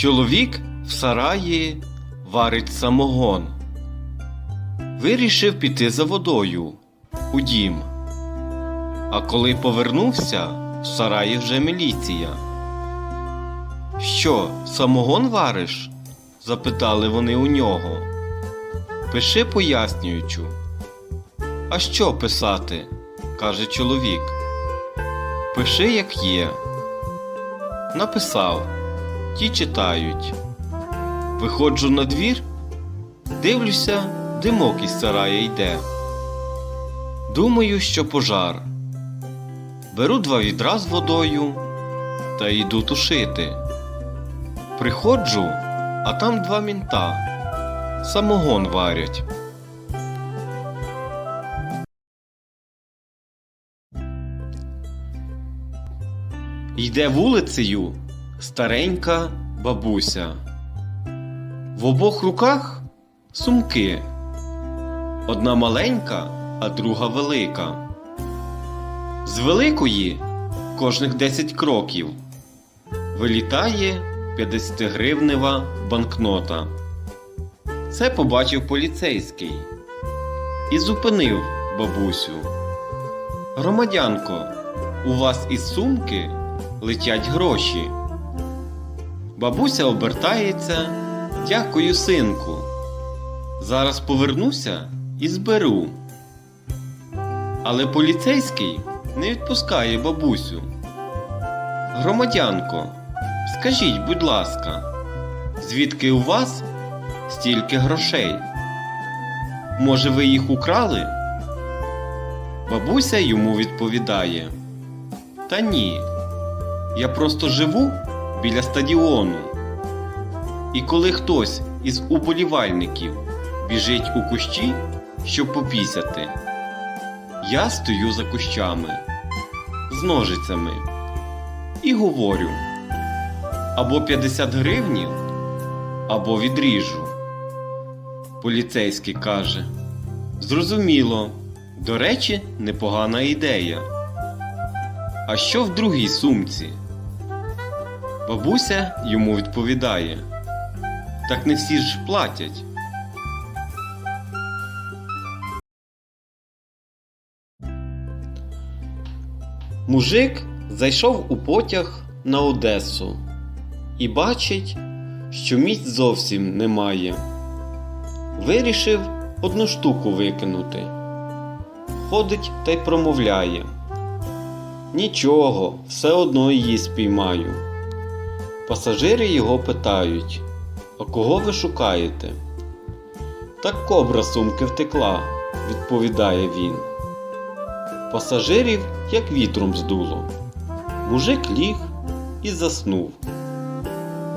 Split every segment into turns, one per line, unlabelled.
Чоловік в сараї варить самогон. Вирішив піти за водою у дім. А коли повернувся, в сараї вже міліція. Що, самогон вариш? запитали вони у нього. Пиши пояснюючу. А що писати? каже чоловік. Пиши, як є. Написав. Ті читають. Виходжу на двір, дивлюся, димок із сарая йде. Думаю, що пожар. Беру два відра з водою та йду тушити. Приходжу, а там два мінта. Самогон варять. Йде вулицею старенька бабуся. В обох руках сумки. Одна маленька, а друга велика. З великої кожних 10 кроків вилітає 50-гривнева банкнота. Це побачив поліцейський і зупинив бабусю. Громадянко, у вас із сумки летять гроші. Бабуся обертається. Дякую, синку. Зараз повернуся і зберу. Але поліцейський не відпускає бабусю. Громадянко, скажіть, будь ласка, звідки у вас стільки грошей? Може, ви їх украли? Бабуся йому відповідає: Та ні, я просто живу біля стадіону. І коли хтось із уболівальників біжить у кущі, щоб попісяти, я стою за кущами з ножицями і говорю або 50 гривнів, або відріжу. Поліцейський каже: Зрозуміло, до речі, непогана ідея. А що в другій сумці? Бабуся йому відповідає. Так не всі ж платять. Мужик зайшов у потяг на Одесу і бачить, що місць зовсім немає. Вирішив одну штуку викинути. Ходить та й промовляє. Нічого, все одно її спіймаю. Пасажири його питають. А кого ви шукаєте? Так кобра сумки втекла, відповідає він. Пасажирів як вітром здуло. Мужик ліг і заснув.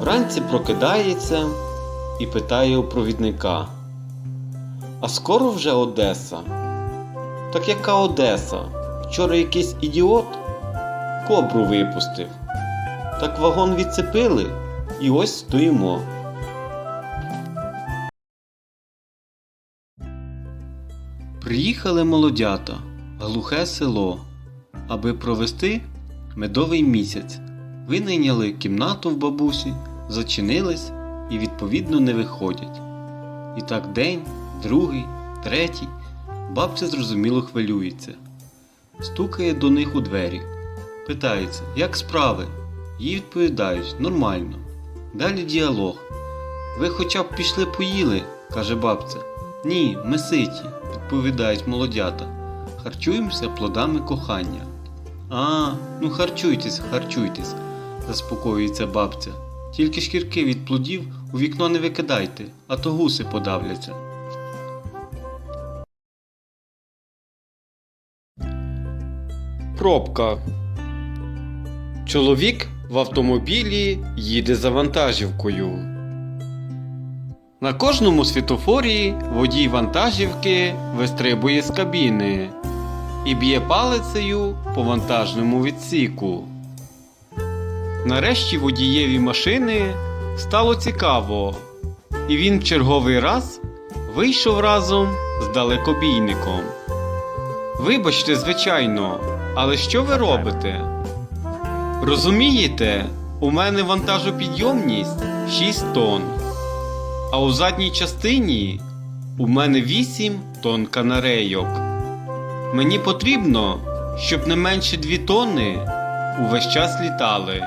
Вранці прокидається і питає у провідника. А скоро вже Одеса? Так яка Одеса? Вчора якийсь ідіот кобру випустив. Так вагон відцепили і ось стоїмо. Приїхали молодята, глухе село, аби провести медовий місяць. Винайняли кімнату в бабусі, зачинились і відповідно не виходять. І так день, другий, третій, бабця зрозуміло хвилюється. Стукає до них у двері. Питається, як справи? Їй відповідають нормально. Далі діалог. Ви хоча б пішли поїли, каже бабця. Ні, ми ситі, відповідають молодята. Харчуємося плодами кохання. А, ну харчуйтесь, харчуйтесь, заспокоюється бабця. Тільки шкірки від плодів у вікно не викидайте, а то гуси подавляться. Пробка. Чоловік в автомобілі їде за вантажівкою. На кожному світофорі водій вантажівки вистрибує з кабіни і б'є палицею по вантажному відсіку. Нарешті водієві машини стало цікаво, і він в черговий раз вийшов разом з далекобійником. Вибачте, звичайно, але що ви робите? Розумієте, у мене вантажопідйомність 6 тонн. А у задній частині у мене 8 тонн канарейок. Мені потрібно, щоб не менше 2 тонни увесь час літали.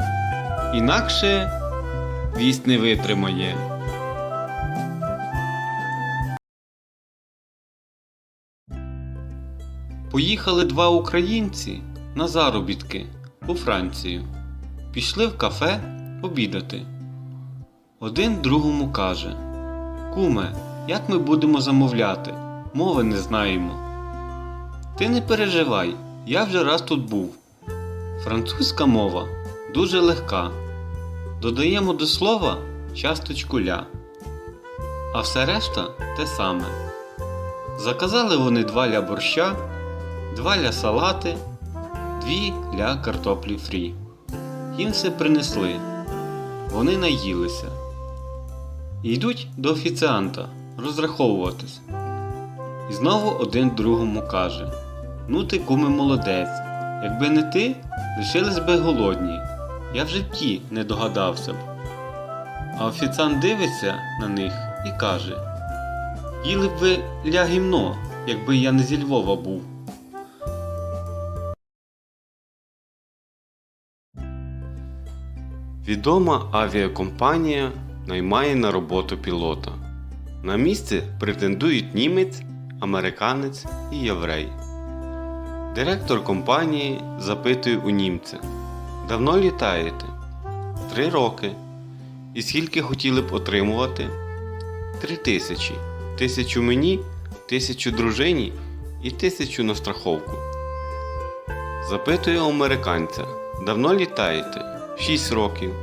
Інакше вість не витримає. Поїхали два українці на заробітки у Францію. Пішли в кафе обідати. Один другому каже: Куме, як ми будемо замовляти? Мови не знаємо. Ти не переживай, я вже раз тут був. Французька мова дуже легка. Додаємо до слова часточку ля. А все решта те саме. Заказали вони два ля борща, два ля салати, дві ля картоплі фрі. Їм все принесли. Вони наїлися. Йдуть до офіціанта розраховуватись. І знову один другому каже: Ну ти куме молодець, якби не ти, лишились би голодні. Я в житті не догадався б. А офіціант дивиться на них і каже: Їли б ви ля гімно, якби я не зі Львова був. Відома авіакомпанія наймає на роботу пілота. На місце претендують німець, американець і єврей. Директор компанії запитує у німця: Давно літаєте? Три роки. І скільки хотіли б отримувати? Три тисячі. Тисячу мені, тисячу дружині і тисячу на страховку. Запитує у американця: Давно літаєте? Шість років.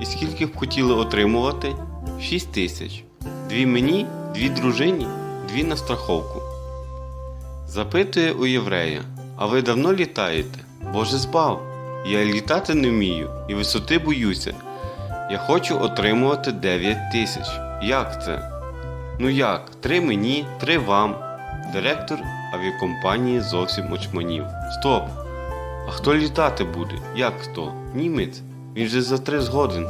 І скільки б хотіли отримувати? Шість тисяч. Дві мені, дві дружині, дві на страховку. Запитує у єврея, а ви давно літаєте? Боже збав, я літати не вмію і висоти боюся. Я хочу отримувати 9 тисяч. Як це? Ну як? Три мені, три вам. Директор авіакомпанії зовсім очманів. Стоп! А хто літати буде? Як хто? Німець? Він же за три згоден.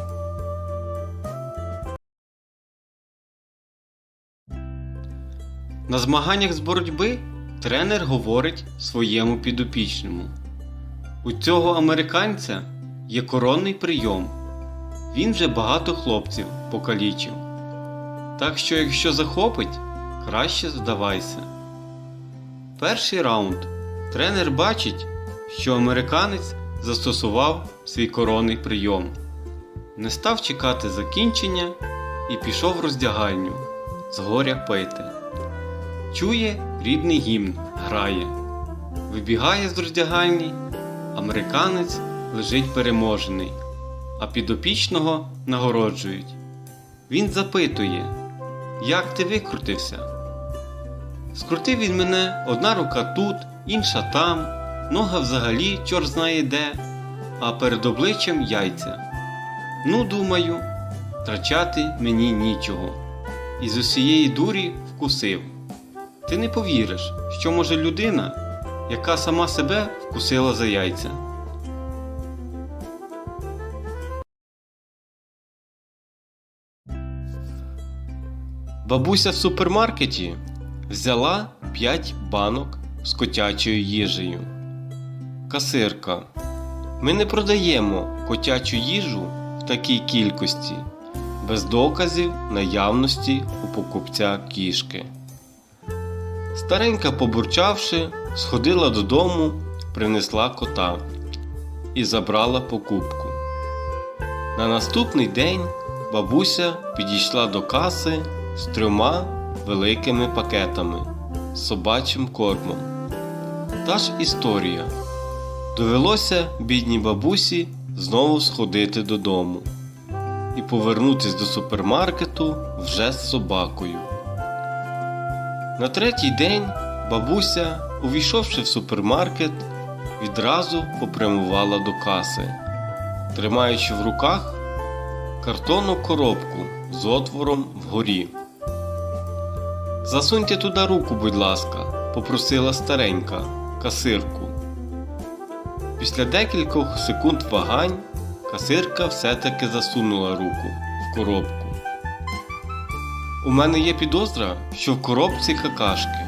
На змаганнях з боротьби тренер говорить своєму підопічному. У цього американця є коронний прийом. Він вже багато хлопців покалічив. Так що, якщо захопить, краще здавайся. Перший раунд тренер бачить, що американець застосував свій коронний прийом. Не став чекати закінчення і пішов в роздягальню з горя пити. Чує рідний гімн грає. Вибігає з роздягальні, американець лежить переможений, а підопічного нагороджують. Він запитує, як ти викрутився? Скрутив він мене одна рука тут, інша там, нога взагалі чор знає де, а перед обличчям яйця. Ну, думаю, втрачати мені нічого. І з усієї дурі вкусив. Ти не повіриш, що може людина, яка сама себе вкусила за яйця. Бабуся в супермаркеті взяла 5 банок з котячою їжею. Касирка. Ми не продаємо котячу їжу в такій кількості, без доказів наявності у покупця кішки. Старенька, побурчавши, сходила додому, принесла кота і забрала покупку. На наступний день бабуся підійшла до каси з трьома великими пакетами з собачим кормом. Та ж історія. Довелося бідній бабусі знову сходити додому і повернутися до супермаркету вже з собакою. На третій день бабуся, увійшовши в супермаркет, відразу попрямувала до каси, тримаючи в руках картонну коробку з отвором вгорі. Засуньте туди руку, будь ласка, попросила старенька касирку. Після декількох секунд вагань касирка все-таки засунула руку в коробку. У мене є підозра, що в коробці какашки.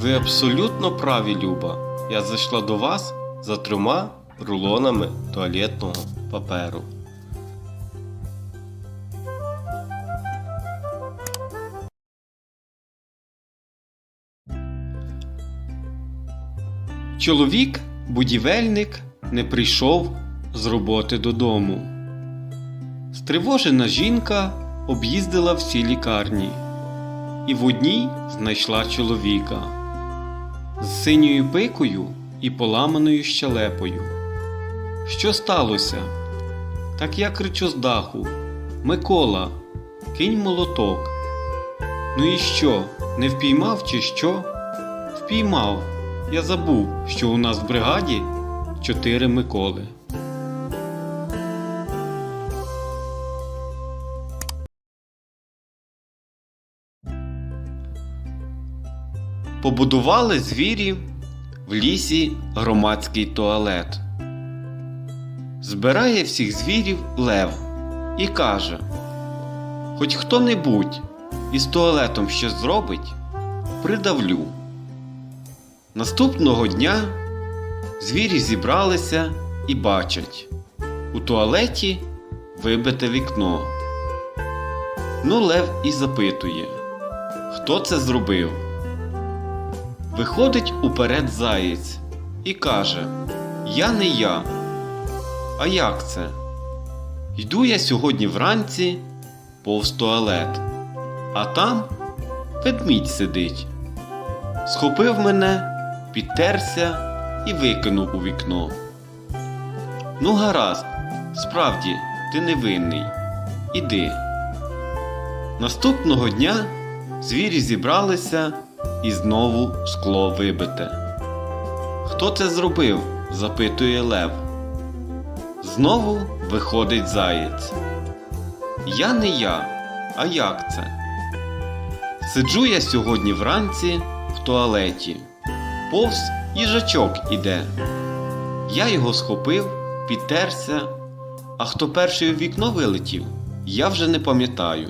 Ви абсолютно праві, Люба. Я зайшла до вас за трьома рулонами туалетного паперу. Чоловік, будівельник, не прийшов з роботи додому. Стривожена жінка об'їздила всі лікарні і в одній знайшла чоловіка з синьою пикою і поламаною щелепою. Що сталося? Так я кричу з даху Микола, кинь молоток. Ну і що, не впіймав чи що? Впіймав. Я забув, що у нас в бригаді чотири Миколи. Побудували звірі в лісі громадський туалет. Збирає всіх звірів лев і каже: Хоч хто-небудь із туалетом щось зробить, придавлю. Наступного дня звірі зібралися і бачать у туалеті вибите вікно. Ну, Лев і запитує, хто це зробив. Виходить уперед заєць і каже: Я не я. А як це? Йду я сьогодні вранці повз туалет, а там ведмідь сидить. Схопив мене, підтерся і викинув у вікно. Ну, гаразд, справді, ти невинний. Іди. Наступного дня звірі зібралися і знову скло вибите. Хто це зробив? запитує Лев. Знову виходить заєць. Я не я, а як це? Сиджу я сьогодні вранці в туалеті. Повз їжачок іде. Я його схопив, підтерся, а хто перший у вікно вилетів, я вже не пам'ятаю.